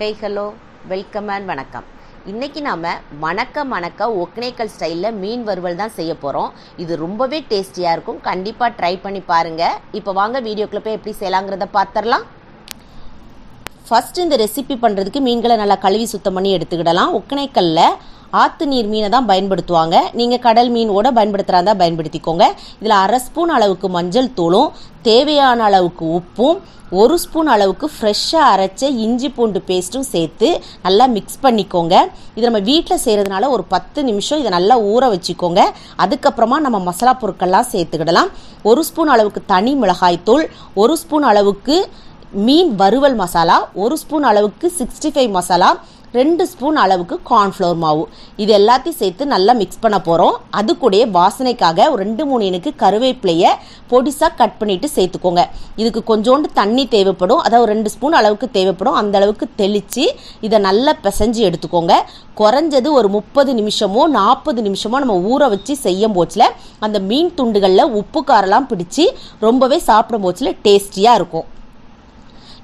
Hey hello welcome and வணக்கம். இன்னைக்கு நாம மணக்க மணக்க ஒக்னேக்கல் ஸ்டைலில் மீன் வறுவல் தான் செய்ய போகிறோம் இது ரொம்பவே டேஸ்டியாக இருக்கும். கண்டிப்பாக ட்ரை பண்ணி பாருங்க. இப்போ வாங்க வீடியோக்குள்ள போய் எப்படி செய்யலாங்கிறத பார்த்துடலாம் ஃபர்ஸ்ட் இந்த ரெசிபி பண்ணுறதுக்கு மீன்களை நல்லா கழுவி சுத்தம் பண்ணி எடுத்துக்கிடலாம். ஒக்கனைக்கல்ல ஆற்று நீர் மீனை தான் பயன்படுத்துவாங்க. நீங்கள் கடல் மீனோட பயன்படுத்துகிறா தான் பயன்படுத்திக்கோங்க. இதில் அரை ஸ்பூன் அளவுக்கு மஞ்சள் தூளும் தேவையான அளவுக்கு உப்பும் ஒரு ஸ்பூன் அளவுக்கு ஃப்ரெஷ்ஷாக அரைச்ச இஞ்சி பூண்டு பேஸ்ட்டும் சேர்த்து நல்லா மிக்ஸ் பண்ணிக்கோங்க. இது நம்ம வீட்டில் செய்கிறதுனால ஒரு பத்து நிமிஷம் இதை நல்லா ஊற வச்சுக்கோங்க. அதுக்கப்புறமா நம்ம மசாலா பொருட்கள்லாம் சேர்த்துக்கிடலாம். ஒரு ஸ்பூன் அளவுக்கு தனி மிளகாய்த்தூள் ஒரு ஸ்பூன் அளவுக்கு மீன் வறுவல் மசாலா ஒரு ஸ்பூன் அளவுக்கு சிக்ஸ்டி ஃபைவ் மசாலா ரெண்டு ஸ்பூன் அளவுக்கு கார்ன்ஃப்ளவர் மாவு. இது எல்லாத்தையும் சேர்த்து நல்லா மிக்ஸ் பண்ண போகிறோம் அது கூட வாசனைக்காக ஒரு ரெண்டு மூணு எனக்கு கருவேப்பிலையை பொடிசாக கட் பண்ணிவிட்டு சேர்த்துக்கோங்க. இதுக்கு கொஞ்சோண்டு தண்ணி தேவைப்படும். அதாவது ரெண்டு ஸ்பூன் அளவுக்கு தேவைப்படும். அந்த அளவுக்கு தெளித்து இதை நல்லா பிசைஞ்சு எடுத்துக்கோங்க. குறைஞ்சது ஒரு முப்பது நிமிஷமோ நாற்பது நிமிஷமோ நம்ம ஊற வச்சு செய்யும் போச்சில் அந்த மீன் துண்டுகளில் உப்பு காரெல்லாம் பிடிச்சி ரொம்பவே சாப்பிடும் போச்சில் டேஸ்டியாக இருக்கும்.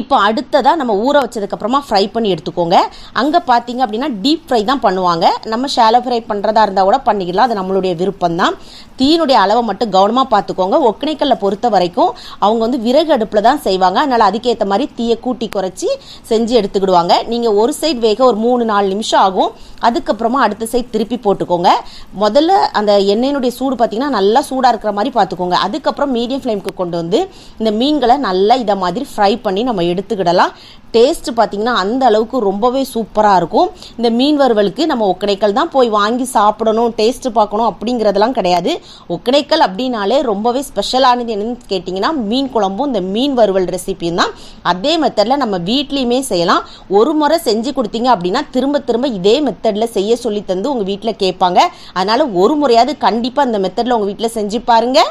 இப்போ அடுத்ததாக நம்ம ஊற வச்சதுக்கப்புறமா ஃப்ரை பண்ணி எடுத்துக்கோங்க. அங்கே பார்த்தீங்க அப்படின்னா டீப் ஃப்ரை தான் பண்ணுவாங்க. நம்ம ஷாலோ ஃப்ரை பண்ணுறதா இருந்தால் கூட பண்ணிக்கலாம். அது நம்மளுடைய விருப்பம் தான் தீயினுடைய அளவை மட்டும் கவனமாக பார்த்துக்கோங்க ஒக்கணைக்கல்ல பொறுத்த வரைக்கும் அவங்க வந்து விறகு அடுப்பில் தான் செய்வாங்க. அதனால் அதுக்கேற்ற மாதிரி தீயை கூட்டி குறைச்சி செஞ்சு எடுத்துக்கிடுவாங்க. நீங்கள் ஒரு சைடு வேக ஒரு மூணு நாலு நிமிஷம் ஆகும். அதுக்கப்புறமா அடுத்த சைடு திருப்பி போட்டுக்கோங்க. முதல்ல அந்த எண்ணெயினுடைய சூடு பார்த்தீங்கன்னா நல்லா சூடாக இருக்கிற மாதிரி பார்த்துக்கோங்க அதுக்கப்புறம் மீடியம் ஃப்ளேமுக்கு கொண்டு வந்து இந்த மீன்களை நல்லா இதை மாதிரி ஃப்ரை பண்ணி நம்ம நம்ம எடுத்துக்கிடலாம். டேஸ்ட் பார்த்தீங்கன்னா அந்த அளவுக்கு ரொம்பவே சூப்பராக இருக்கும். இந்த மீன் வறுவலுக்கு நம்ம ஒக்கடைக்கல் தான் போய் வாங்கி சாப்பிடணும் டேஸ்ட் பார்க்கணும் அப்படிங்கிறதெல்லாம் கிடையாது. ஒக்கடைக்கல் அப்படின்னாலே ரொம்பவே ஸ்பெஷலானது என்னன்னு கேட்டிங்கன்னா மீன் குழம்பும் இந்த மீன் வறுவல் ரெசிபியும் தான். அதே மெத்தடில் நம்ம வீட்லேயுமே செய்யலாம். ஒரு முறை செஞ்சு கொடுத்தீங்க அப்படின்னா திரும்ப திரும்ப இதே மெத்தடில் செய்ய சொல்லி தந்து உங்கள் வீட்டில் கேட்பாங்க. அதனால் ஒரு முறையாவது கண்டிப்பாக அந்த மெத்தடில் உங்கள் வீட்டில் செஞ்சு பாருங்கள்